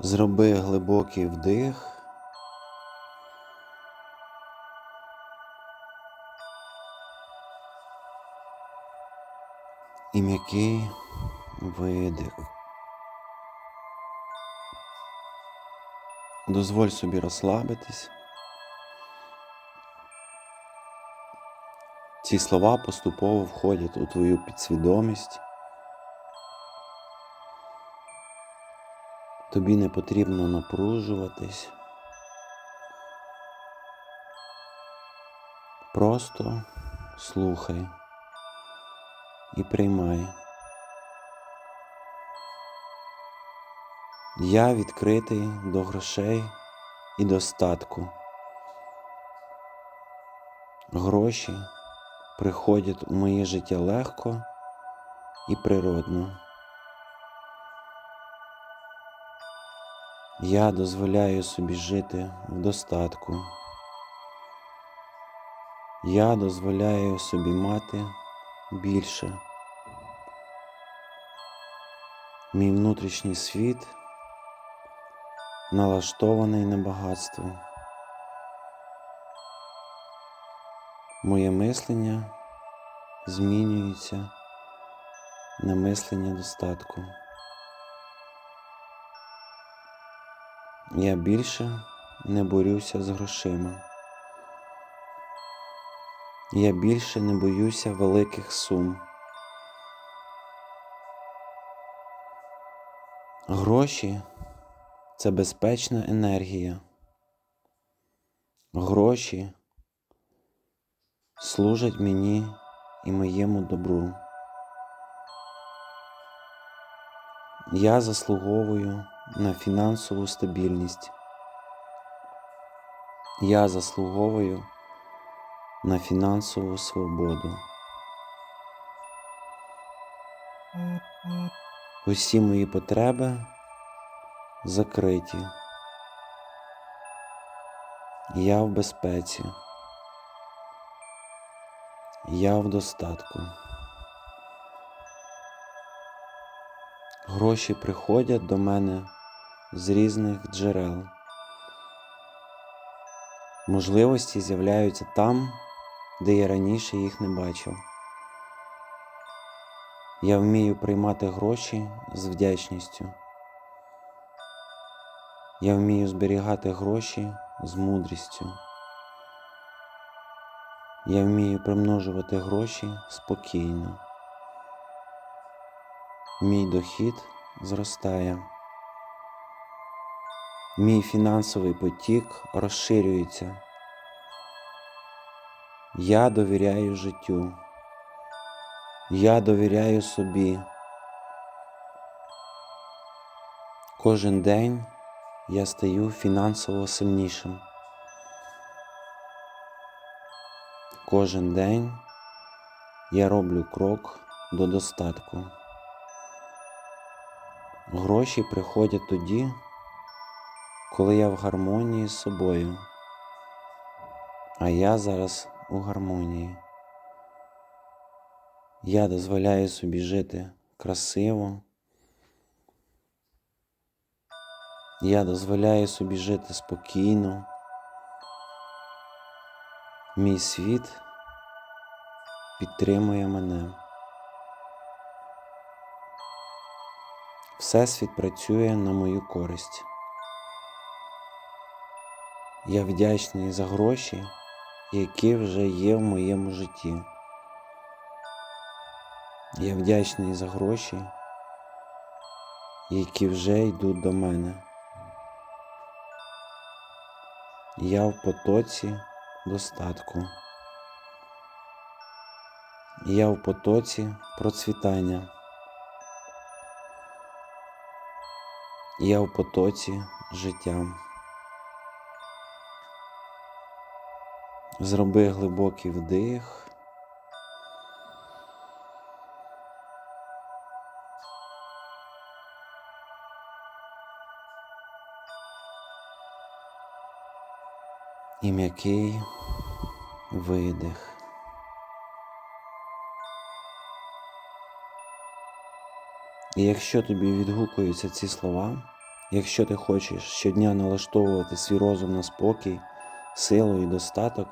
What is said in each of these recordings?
Зроби глибокий вдих. І м'який видих. Дозволь собі розслабитись. Ці слова поступово входять у твою підсвідомість. Тобі не потрібно напружуватись. Просто слухай і приймай. Я відкритий до грошей і достатку. Гроші приходять у моє життя легко і природно. Я дозволяю собі жити в достатку. Я дозволяю собі мати більше. Мій внутрішній світ налаштований на багатство. Моє мислення змінюється на мислення достатку. Я більше не борюся з грошима. Я більше не боюся великих сум. Гроші це безпечна енергія. Гроші служать мені і моєму добру. Я заслуговую на фінансову стабільність. Я заслуговую на фінансову свободу. Усі мої потреби закриті. Я в безпеці. Я в достатку. Гроші приходять до мене з різних джерел. Можливості з'являються там, де я раніше їх не бачив. Я вмію приймати гроші з вдячністю. Я вмію зберігати гроші з мудрістю. Я вмію примножувати гроші спокійно. Мій дохід зростає. Мій фінансовий потік розширюється. Я довіряю життю. Я довіряю собі. Кожен день я стаю фінансово сильнішим. Кожен день я роблю крок до достатку. Гроші приходять тоді, коли я в гармонії з собою, а я зараз у гармонії. Я дозволяю собі жити красиво. Я дозволяю собі жити спокійно. Мій світ підтримує мене. Всесвіт працює на мою користь. Я вдячний за гроші, які вже є в моєму житті. Я вдячний за гроші, які вже йдуть до мене. Я в потоці достатку. Я в потоці процвітання. Я в потоці життя. Зроби глибокий вдих. І м'який видих. І якщо тобі відгукуються ці слова, Якщо ти хочеш щодня налаштовувати свій розум на спокій, силу і достаток,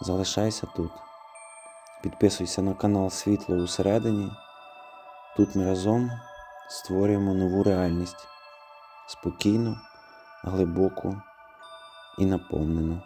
залишайся тут. Підписуйся на канал Світло усередині. Тут ми разом створюємо нову реальність спокійну, глибоку і наповнену.